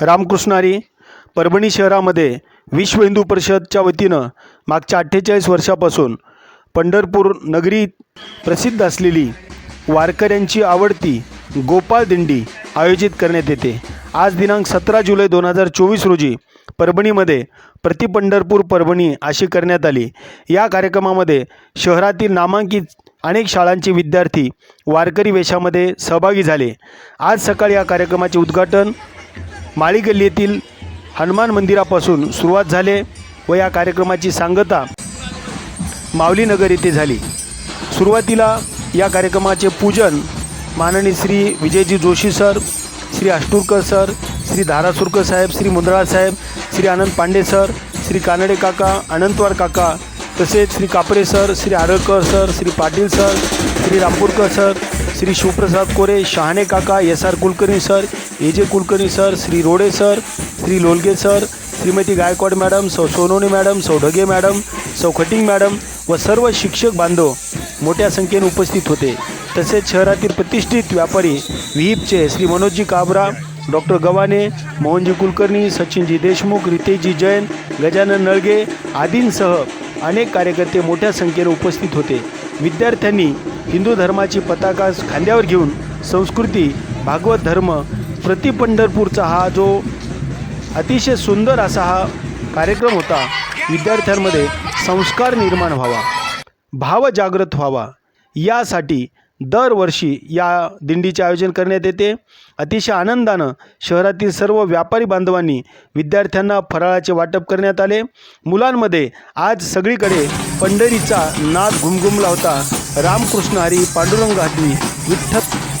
रामकृष्णारी परभणी शहरामध्ये विश्व हिंदू परिषदच्या वतीनं मागच्या अठ्ठेचाळीस वर्षापासून पंढरपूर नगरी प्रसिद्ध असलेली वारकऱ्यांची आवडती गोपाळ दिंडी आयोजित करण्यात येते. आज दिनांक सतरा जुलै दोन हजार चोवीस रोजी परभणीमध्ये प्रति पंढरपूर परभणी अशी करण्यात आली. या कार्यक्रमामध्ये शहरातील नामांकित अनेक शाळांचे विद्यार्थी वारकरी वेशामध्ये सहभागी झाले. आज सकाळी या कार्यक्रमाचे उद्घाटन माळी गल्ली येथील हनुमान मंदिरापासून सुरुवात झाले व या कार्यक्रमाची सांगता माऊलीनगर येथे झाली. सुरुवातीला या कार्यक्रमाचे पूजन माननीय श्री विजयजी जोशी सर श्री अष्टूरकर सर श्री धारासुरकर साहेब श्री मुंदळा साहेब श्री आनंद पांडे सर श्री कानडे काका अनंतवार काका तसेच Shri Kapre sir Shri Aralkar sir Shri Patil sir Shri Rampurkar sir Shri Shivprasad Kore Shahane काका S R Kulkarni sir A J Kulkarni sir Shri Rode sir Shri Lolge sir Shrimati Gaikwad madam सौ Sononi madam सौ Dhage madam सौ Khating madam व सर्व शिक्षक बांधव मोठ्या संख्येने उपस्थित होते. तसेच शहरातील प्रतिष्ठित व्यापारी विहिपचे श्री मनोजजी काबरा डॉक्टर गव्हाणे मोहनजी कुलकर्णी सचिनजी देशमुख रितेशजी जैन गजानन नळगे आदींसह अनेक कार्यकर्ते मोठ्या संख्येने उपस्थित होते. विद्यार्थ्यांनी हिंदू धर्माची पताका खांद्यावर घेऊन संस्कृती भागवत धर्म प्रति पंढरपूरचा हा जो अतिशय सुंदर असा हा कार्यक्रम होता विद्यार्थ्यांमध्ये संस्कार निर्माण व्हावा भाव जागृत व्हावा यासाठी दरवर्षी या दिंडीचे आयोजन करण्यात येते. अतिशय आनंदानं शहरातील सर्व व्यापारी बांधवांनी विद्यार्थ्यांना फराळाचे वाटप करण्यात आले. मुलांमध्ये आज सगळीकडे पंढरीचा नाद घुमघुमला होता. रामकृष्ण हरी पांडुरंग हरी विठ्ठल